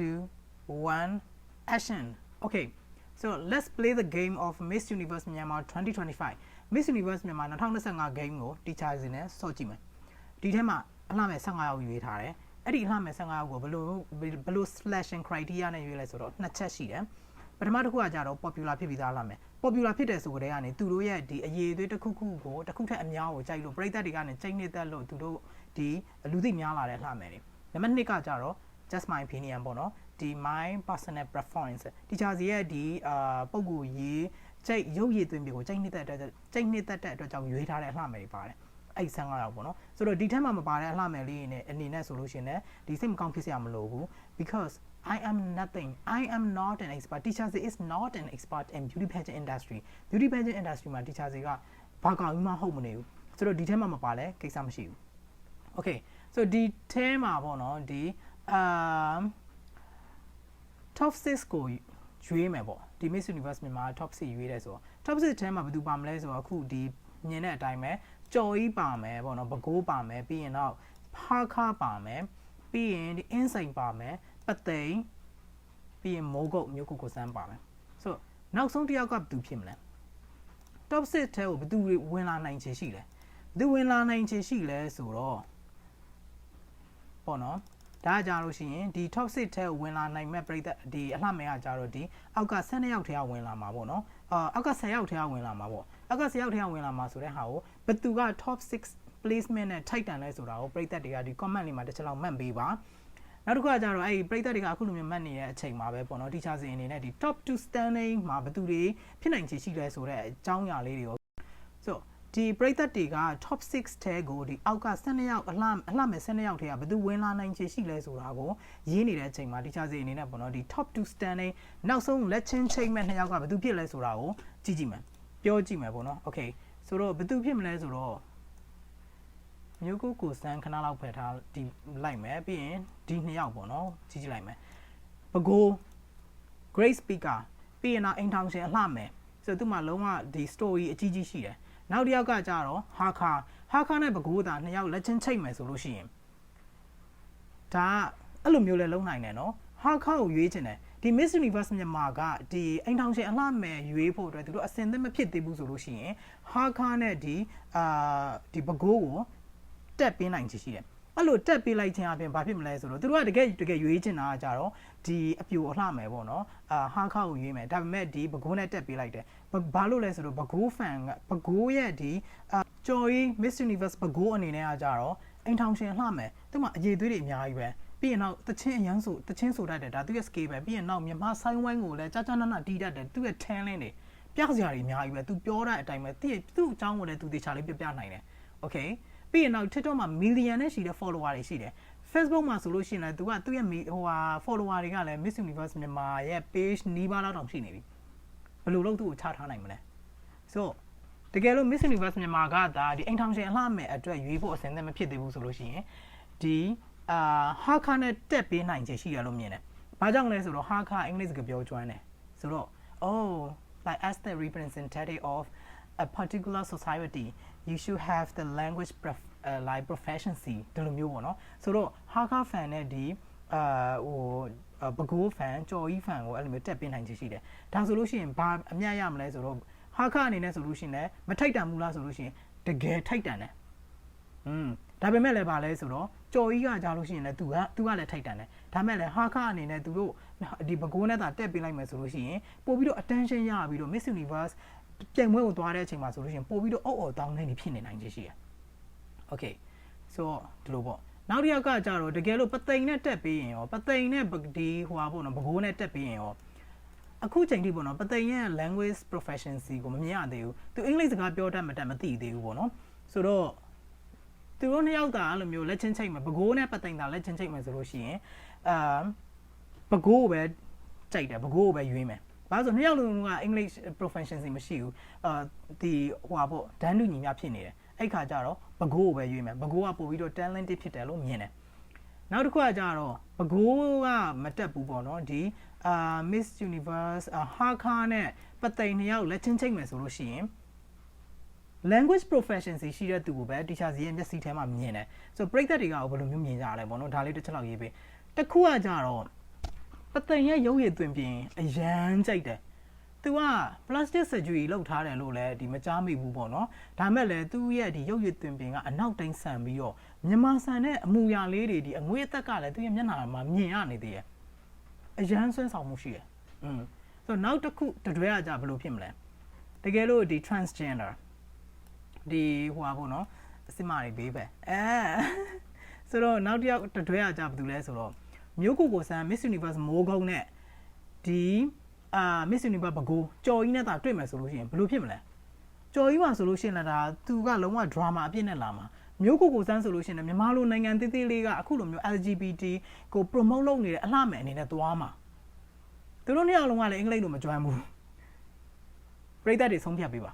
two, one, action. Okay, so let's play the game of Miss Universe Myanmar 2025. Miss Universe Myanmar 2025 game ကို teacher စီနဲ့စော့ကြည့်မယ်။ဒီထဲမှာအလှမဲ့15ယောက်ရွေးထားတယ်။အဲ့ဒီအလှမဲ့15ယောက်ကိုဘယ်လိုဘယ်လို selection criteria နဲ့ရွေးလဲဆိုတော့နှစ်ချက်ရှိတယ်။ပထမတစ်ခုကကြတော့ popular ဖြစ်ပြီးသားအလှမဲ့ popular ဖြစ်တယ်ဆိုကြတဲ့ကနေသူတို့ရဲ့ဒီအရေးအသွေးတစ်ခုခုကိုတစ်ခုထက်အများကိုကြိုက်လို့ပရိသတ်တွေကနေကြိုက်နေတတ်လို့သူတို့ဒီလူသိများလာတဲ့အလှမဲ့တွေ။နံပါတ်2ကကြတော့ just my opinion ပေါ့နော်ဒီ my personal preference တီချာစီရဲ့ဒီအာပုံကိုရေးကြိတ်ရုပ်ရည်သွင်းပြီးကိုကြိတ်နှစ်သက်တဲ့ကြိတ်နှစ်သက်တဲ့အတွက်ကြောင့်ရွေးထားတဲ့အလှမယ်တွေပါတယ်အဲ့ဆန်းကတော့ပေါ့နော်ဆိုတော့ဒီထက်မှမပါတဲ့အလှမယ်လေးနဲ့အနေနဲ့ဆိုလို့ရှိရင်လည်းဒီစိတ်မကောင်းဖြစ်စရာမလိုဘူး because I am nothing I am not an expert teacher is not an expert in beauty pageant industry beauty pageant industry မှာ teacher ကဘာကောင်မှဟုတ်မနေဘူးဆိုတော့ဒီထက်မှမပါလဲကိစ္စမရှိဘူး okay so ဒီထဲမှာပေါ့နော်ဒီ um top 6ကိုရွေးမယ်ပေါ့ဒီ Miss Universe မြန်မာ top 6ရွေးတယ်ဆိုတော့ top 6ထဲမှာဘယ်သူပါမလဲဆိုတော့အခုဒီမြင်တဲ့အတိုင်းပဲကြော်ကြီးပါမယ်ပေါ့နော်ဘကိုးပါမယ်ပြီးရင်တော့ဖားခါပါမယ်ပြီးရင်ဒီ insight ပါမယ်ပသိမ်ပြီးရင်မိုးကုတ်မျိုးကုတ်ကိုစမ်းပါမယ်ဆိုတော့နောက်ဆုံးတစ်ယောက်ကဘယ်သူဖြစ်မလဲ top 6ထဲကိုဘယ်သူဝင်လာနိုင်ချေရှိလဲဘယ်သူဝင်လာနိုင်ချေရှိလဲဆိုတော့ပေါ့နော် ဒါကြလို့ရှိရင်ဒီ top 6ထဲဝင်လာနိုင်မဲ့ပြည်သက်ဒီအလှမယ်ကကြတော့ဒီအောက်က12ယောက်ထဲကဝင်လာမှာပေါ့နော်အာအောက်က10ယောက်ထဲကဝင်လာမှာပေါ့အောက်က10ယောက်ထဲကဝင်လာမှာဆိုတဲ့ဟာကိုဘသူက top 6 placement နဲ့ထိုက်တန်လဲဆိုတာကိုပြည်သက်တွေကဒီ comment လေးမှာတစ်ချက်လောက်မှတ်ပေးပါနောက်တစ်ခုကကြတော့အဲ့ဒီပြည်သက်တွေကအခုလိုမျိုးမှတ်နေတဲ့အချိန်မှာပဲပေါ့နော် teacher စီအနေနဲ့ဒီ top 2 standing မှာဘသူတွေဖြစ်နိုင်ချေရှိလဲဆိုတဲ့အကြောင်းအရာလေးတွေကိုဆို ဒီပရိသတ်တွေက top 6ထဲကိုဒီအောက်က12ယောက်အလှအလှမဲ့12ယောက်ထဲကဘယ်သူဝင်လာနိုင်ချေရှိလဲဆိုတာကိုရေးနေတဲ့အချိန်မှာဒီချာစီအနေနဲ့ပေါ့နော်ဒီ top 2 standing နောက်ဆုံးလက်ချင်းချိန်မဲ့နှစ်ယောက်ကဘယ်သူဖြစ်လဲဆိုတာကိုကြည့်ကြည့်မယ်ပြောကြည့်မယ်ပေါ့နော် okay ဆိုတော့ဘယ်သူဖြစ်မလဲဆိုတော့မျိုးကိုကိုစမ်းခဏလောက်ဖယ်ထားဒီလိုက်မယ်ပြီးရင်ဒီနှစ်ယောက်ပေါ့နော်ကြည့်ကြည့်လိုက်မယ်ပကိုး great speaker ပြီးရင်တော့အိမ်ထောင်ရှင်အလှမယ်ဆိုတော့သူမှလုံးဝဒီ story အကြီးကြီးရှိတယ် နောက်တစ်ယောက်ကကြတော့ဟာခါဟာခါနဲ့ဘကိုးသားနှစ်ယောက်လက်ချင်းချိတ်မယ်ဆိုလို့ရှိရင်ဒါအဲ့လိုမျိုးလဲလုံးနိုင်တယ်နော်ဟာခါကိုရွေးချင်တယ်ဒီ Miss Universe မြန်မာကဒီအိမ်ထောင်ရှင်အလှမယ်ရွေးဖို့အတွက်သူတို့အစင်သက်မဖြစ်သေးဘူးဆိုလို့ရှိရင်ဟာခါနဲ့ဒီအာဒီဘကိုးကိုတက်ပေးနိုင်ချင်ရှိတယ် အဲ့လိုတက်ပေးလိုက်ခြင်းအပြင်ဘာဖြစ်မလဲဆိုတော့သူတို့ကတကယ်တကယ်ရွေးချင်တာကကြတော့ဒီအပြိုအလှမယ်ပေါ့နော်အာဟာခောက်ကိုရွေးမယ်ဒါပေမဲ့ဒီဘကိုးနဲ့တက်ပေးလိုက်တယ်ဘာလို့လဲဆိုတော့ဘကိုးဖန်ကဘကိုးရဲ့ဒီအာကျော်ကြီး Miss Universe ဘကိုးအနေနဲ့ကကြတော့အိမ်ထောင်ရှင်လှမယ်သူမှအရေးသွေးတွေအများကြီးပဲပြီးရင်တော့တချင်းအရန်ဆိုတချင်းဆိုတတ်တယ်ဒါသူရဲ့ scale ပဲပြီးရင်တော့မြန်မာဆိုင်ဝိုင်းကိုလည်းကြာကြာနာနာတီးတတ်တယ်သူရဲ့ talent တွေပြစရာတွေအများကြီးပဲသူပြောတဲ့အတိုင်းပဲသူ့သူ့အကြောင်းကိုလည်းသူတေချာလေးပြပြနိုင်တယ် okay ပြီးရင်နောက် TikTok မှာ million နဲ့ရှိတဲ့ follower တွေရှိတယ် Facebook မှာဆိုလို့ရှိရင်လည်းသူကသူ့ရဲ့ဟိုဟာ follower တွေကလည်း Miss Universe မြန်မာရဲ့ page နီးပါးလောက်တောင်ရှိနေပြီဘယ်လိုလုပ်သူ့ကိုချထားနိုင်မလဲဆိုတကယ်လို့ Miss Universe မြန်မာကဒါဒီအိမ်ထောင်ရှင်အလှမဲ့အတွက်ရွေးဖို့အစင်သက်မဖြစ်သေးဘူးဆိုလို့ရှိရင်ဒီအာဟာခါနဲ့တက်ပေးနိုင်ချေရှိရလို့မြင်တယ်။ဘာကြောင့်လဲဆိုတော့ဟာခါအင်္ဂလိပ်စကားပြောကျွမ်းတယ်။ဆိုတော့ oh like as the representative of a particular society you should have the language prof, uh, like proficiency ဒီလိုမျိုးပေါ့နော်ဆိုတော့ Hakka fan နဲ့ဒီအာဟိုဘကိုး fan ကြော်ကြီး fan ကိုအဲ့လိုမျိုးတက်ပင်းနိုင်ချင်ရှိတယ်ဒါဆိုလို့ရှိရင်ဘာအမြတ်ရမလဲဆိုတော့ Hakka အနေနဲ့ဆိုလို့ရှိရင်လည်းမထိုက်တန်ဘူးလားဆိုလို့ရှိရင်တကယ်ထိုက်တန်တယ်อืมဒါပေမဲ့လည်းဗာလဲဆိုတော့ကြော်ကြီးကကြားလို့ရှိရင်လည်း तू က तू ကလည်းထိုက်တန်တယ်ဒါမဲ့လည်းဟာခအနေနဲ့သူတို့ဒီဘကိုးနဲ့သာတက်ပေးလိုက်မယ်ဆိုလို့ရှိရင်ပို့ပြီးတော့ attention ရပြီးတော့ Miss Universe ပြိုင်ပွဲကိုသွားတဲ့အချိန်မှာဆိုလို့ရှိရင်ပို့ပြီးတော့အော်အော်တောင်းနေနေဖြစ်နေနိုင်ခြင်းရှိတယ်။ Okay ဆိုတော့ဒီလိုပေါ့နောက်တစ်ယောက်ကကြတော့တကယ်လို့ပသိမ်နဲ့တက်ပေးရင်ရောပသိမ်နဲ့ဒီဟိုဟာပေါ့နော်ဘကိုးနဲ့တက်ပေးရင်ရောအခုချိန်ထိပေါ့နော်ပသိမ်ရဲ့ language proficiency ကိုမမြင်ရသေးဘူးသူအင်္ဂလိပ်စကားပြောတတ်မတတ်မသိသေးဘူးပေါ့နော်ဆိုတော့သူတို့နှစ်ယောက်ကအဲ့လိုမျိုးလက်ချင်းချိတ်မှာဘကိုးနဲ့ပသိမ်သာလက်ချင်းချိတ်မှာဆိုလို့ရှိရင်အာဘကိုးပဲကြိုက်တယ်ဘကိုးပဲရွေးမယ် ဘာလို့ဆိုနှစ်ယောက်လုံးက English proficiency မရှိဘူးအာဒီဟိုပါပေါ့ဒန်းတူညီမျှဖြစ်နေတယ်အဲ့ခါကျတော့ဘကိုးကိုပဲရွေးမယ်ဘကိုးကပို့ပြီးတော့ talented ဖြစ်တယ်လို့မြင်တယ်နောက်တစ်ခုကကြတော့ဘကိုးကမတက်ဘူးပေါ့နော်ဒီအာ Miss Universe ဟာခါနဲ့ပသိမ်နှစ်ယောက်လက်ချင်းချိတ်မယ်ဆိုလို့ရှိရင် language proficiency ရှိတဲ့သူကိုပဲ teacher စီရဲ့မျက်စိထဲမှာမြင်တယ်ဆိုတော့ပရိသတ်တွေကဘယ်လိုမျိုးမြင်ကြရလဲပေါ့နော်ဒါလေးတစ်ချက်လောက်ရေးပေးတစ်ခုကကြတော့ ပသိမ်ရဲ့ရုပ်ရည်သွင်ပြင်အရန်ကြိုက်တယ်။ तू က plastic surgery လုပ်ထားတယ်လို့လည်းဒီမကြားမိဘူးပေါ့နော်။ဒါမဲ့လည်းသူ့ရဲ့ဒီရုပ်ရည်သွင်ပြင်ကအနောက်တိုင်းဆန်ပြီးတော့မြန်မာဆန်တဲ့အမူအရာလေးတွေဒီအငွေ့အသက်ကလည်းသူ့ရဲ့မျက်နှာမှာမြင်ရနေသေးရဲ့။အရန်ဆွဲဆောင်မှုရှိတယ်။อืมဆိုတော့နောက်တစ်ခုတတွဲကကြဘယ်လိုဖြစ်မလဲ။တကယ်လို့ဒီ transgender ဒီဟိုပါပေါ့နော်အစစ်မတွေဘေးပဲအဲဆိုတော့နောက်တစ်ယောက်တတွဲကကြဘာတူလဲဆိုတော့ မျိုးကိုကိုဆန်း Miss Universe မိုးကုန်းနဲ့ဒီအာ Miss Universe ဘကိုကြော်ကြီးနဲ့သာတွေ့မယ်ဆိုလို့ရှိရင်ဘယ်လိုဖြစ်မလဲကြော်ကြီးပါဆိုလို့ရှိရင်လည်းဒါသူကလုံးဝ drama အပြည့်နဲ့လာမှာမျိုးကိုကိုဆန်းဆိုလို့ရှိရင်လည်းမြန်မာလိုနိုင်ငံသေးသေးလေးကအခုလိုမျိုး LGBT ကို promote လုပ်နေတဲ့အလှမယ်အနေနဲ့သွားမှာသူတို့နှစ်ယောက်လုံးကလည်းအင်္ဂလိပ်လိုမကျွမ်းဘူးပြိတ္တတွေဆုံးဖြတ်ပေးပါ